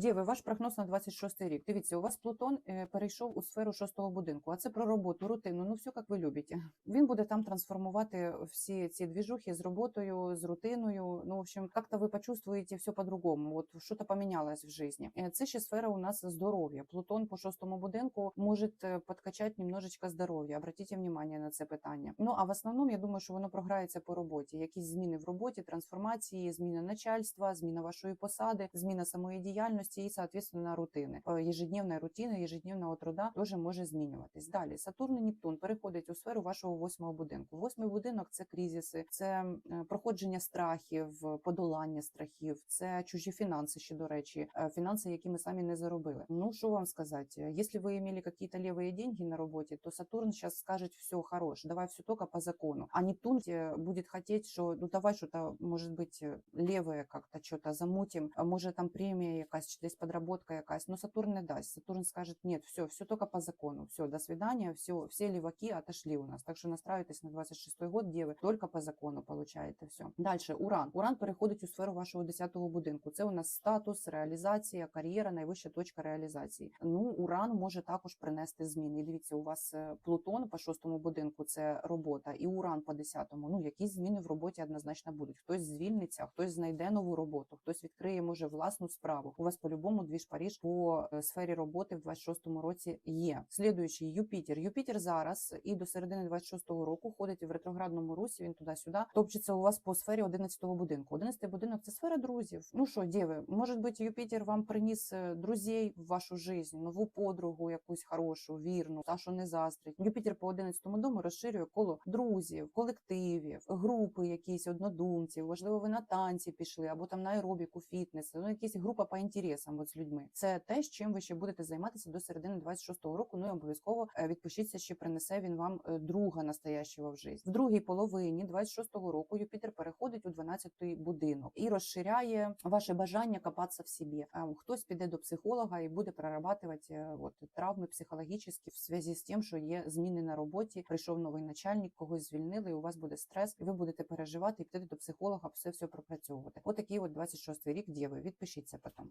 Діви, ваш прогноз на 26 рік. Дивіться, у вас Плутон е, перейшов у сферу шостого будинку, а це про роботу, рутину. Ну все як ви любите. Він буде там трансформувати всі ці двіжухи з роботою, з рутиною. Ну, в общем, як-то ви почувствуєте все по-другому. От що-то помінялось в житті. Е, Це ще сфера у нас здоров'я. Плутон по шостому будинку може е, подкачати немножечко здоров'я. Обратіть внимание на це питання. Ну а в основному я думаю, що воно програється по роботі. Якісь зміни в роботі, трансформації, зміна начальства, зміна вашої посади, зміна самої діяльності і, соответственно, рутини. Е, Ежедневна рутина, ежедневного труда теж може змінюватись. Далі Сатурн і Нептун переходить у сферу вашого восьмого будинку. Восьмий будинок це кризиси, це е, проходження страхів, подолання страхів, це чужі фінанси. Ще до речі, е, фінанси, які ми самі не заробили. Ну що вам сказати, якщо ви имели какие-то левые деньги на роботі, то Сатурн сейчас скажет все хорош, давай все только по закону. А Нептун э, будет хотеть, что ну давай что-то, может быть, э, левое как-то что-то замутим, а може там премія якась, чи десь подработка якась. Но Сатурн не дасть. Сатурн скажет, нет, все, все только по закону. Все, до свидания, все, все леваки отошли у нас. Так що настраивайтесь на 26 год, девы, только по закону получаєте все. Дальше Уран. Уран переходить у сферу вашого 10-го будинку. Це у нас статус, реалізація, кар'єра, найвища точка реалізації. Ну, Уран може також принести зміни. І дивіться, у вас е, Плутон по шостому будинку це робота, і Уран по 10-му. Ну, якісь зміни в роботі однозначно будуть. Хтось звільниться, хтось знайде нову роботу, хтось відкриє може власну справу. У вас по-любому двіж Паріж по е, сфері роботи в 26-му році є. Слідуючий Юпітер. Юпітер зараз і до середини 26-го року ходить в ретроградному русі. Він туди-сюди топчеться у вас по сфері 11-го будинку. 11-й будинок це сфера друзів. Ну що, діви, може бути, Юпітер вам приніс е, друзей в вашу життя, нову подругу, якусь хорошу, вірну, та що не заздрить. Юпітер по 11-му дому розширює коло друзів, колективів, групи, якісь однодумців. Можливо, ви на танці пішли або там на аеробіку, фітнес. Ну, якісь група по інтересам от з людьми. Це те, чим ви ще будете займатися до середини 26-го року. Ну і обов'язково е, відпишіться, чи принесе він вам е, друга настоящого в житті. В другій половині 26-го року Юпітер переходить у 12-й будинок і розширяє ваше бажання копатися в собі. Е, Хтось піде до психолога і буде прорабатувати от травми психологічні в зв'язку з тим, що є зміни на роботі. Прийшов новий начальник, когось звільнили, і у вас буде стрес, і ви будете переживати і підете до психолога, все все пропрацьовувати. Отакий от 26-й рік діви. Відпишіться потім.